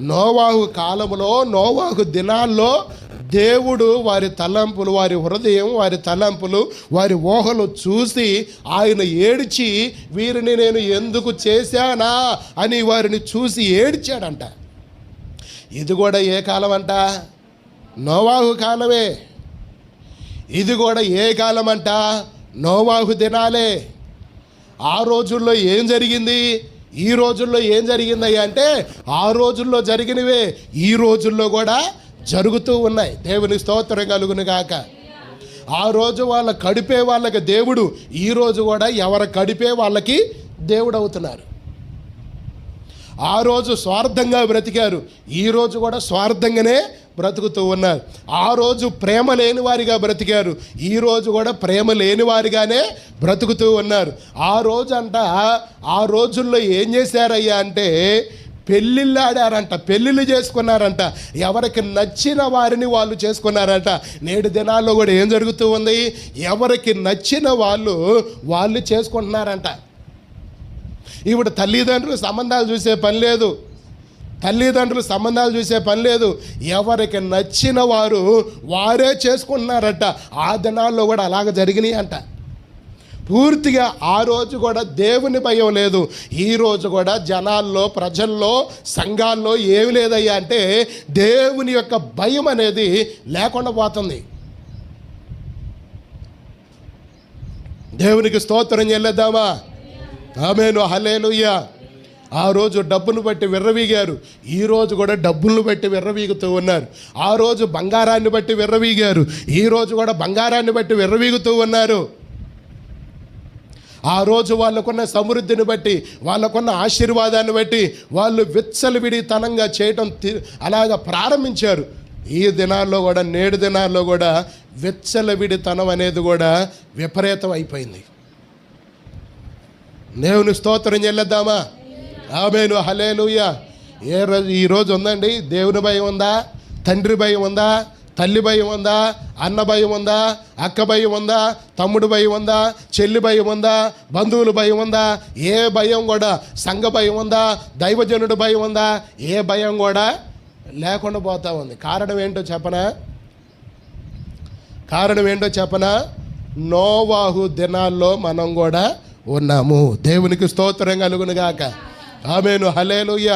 నోవాహు కాలములో నోవాహు దినాల్లో దేవుడు వారి తలంపులు వారి హృదయం వారి తలంపులు వారి ఊహలు చూసి ఆయన ఏడ్చి వీరిని నేను ఎందుకు చేశానా? అని వారిని చూసి ఏడ్చాడంట. ఇది కూడా ఏ కాలం అంట నోవాహు కాలమే. ఇది కూడా ఏ కాలం అంట నోవాహు దినాలే. ఆ రోజుల్లో ఏం జరిగింది? ఈ రోజుల్లో ఏం జరిగిందయ్యా అంటే ఆ రోజుల్లో జరిగినవే ఈ రోజుల్లో కూడా జరుగుతూ ఉన్నాయి. దేవుని స్తోత్రం కలుగును గాక. ఆ రోజు వాళ్ళ కడిపే వాళ్ళకి దేవుడు ఈ రోజు కూడా ఎవరు కడిపే వాళ్ళకి దేవుడు అవుతున్నారు. ఆ రోజు స్వార్థంగా బ్రతికారు. ఈరోజు కూడా స్వార్థంగానే బ్రతుకుతూ ఉన్నారు. ఆ రోజు ప్రేమ లేని వారిగా బ్రతికారు. ఈ రోజు కూడా ప్రేమ లేని వారిగానే బ్రతుకుతూ ఉన్నారు. ఆ రోజు అంట ఆ రోజుల్లో ఏం చేశారయ్యా అంటే పెళ్ళిళ్ళు ఆడారంట పెళ్ళిళ్ళు చేసుకున్నారంట. ఎవరికి నచ్చిన వారిని వాళ్ళు చేసుకున్నారంట. నేడు దినాల్లో కూడా ఏం జరుగుతూ ఉంది? ఎవరికి నచ్చిన వాళ్ళు వాళ్ళు చేసుకుంటున్నారంట. ఇప్పుడు తల్లిదండ్రులు సంబంధాలు చూసే పని లేదు. తల్లిదండ్రులు సంబంధాలు చూసే పని లేదు. ఎవరికి నచ్చిన వారు వారే చేసుకుంటున్నారట. ఆ దినాల్లో కూడా అలాగ జరిగినాయి అంట. పూర్తిగా ఆ రోజు కూడా దేవుని భయం లేదు. ఈ రోజు కూడా జనాల్లో ప్రజల్లో సంఘాల్లో ఏమి లేదయ్యా అంటే దేవుని యొక్క భయం అనేది లేకుండా పోతుంది. దేవునికి స్తోత్రం చెల్లేద్దామా? ఆమెను. హలేలుయ్యా ఆ రోజు డబ్బును బట్టి విర్రవీగారు. ఈ రోజు కూడా డబ్బులను బట్టి విర్రవీగుతూ ఉన్నారు. ఆ రోజు బంగారాన్ని బట్టి విర్రవీగారు. ఈ రోజు కూడా బంగారాన్ని బట్టి విర్రవీగుతూ ఉన్నారు. ఆ రోజు వాళ్ళకున్న సమృద్ధిని బట్టి వాళ్ళకున్న ఆశీర్వాదాన్ని బట్టి వాళ్ళు విచ్చలవిడితనంగా చేయటం తి- అలాగ ప్రారంభించారు. ఈ దినాల్లో కూడా నేడు దినాల్లో కూడా విచ్చలవిడితనం అనేది కూడా విపరీతం అయిపోయింది. దేవుని స్తోత్రం చెల్లెద్దామా? ఆమెను హలేలుయ ఏ రోజు ఈ రోజు ఉందండి దేవుని భయం ఉందా తండ్రి భయం ఉందా తల్లి భయం ఉందా అన్న భయం ఉందా అక్క భయం ఉందా తమ్ముడు భయం ఉందా చెల్లి భయం ఉందా బంధువుల భయం ఉందా ఏ భయం కూడా సంఘ భయం ఉందా దైవజనుడు భయం ఉందా ఏ భయం కూడా లేకుండా పోతా ఉంది కారణం ఏంటో చెప్పనా కారణం ఏంటో చెప్పనా నోవాహు దినాల్లో మనం కూడా ఉన్నాము దేవునికి స్తోత్రం కలుగునుగాక గాక ఆమెను హలేలుయ్య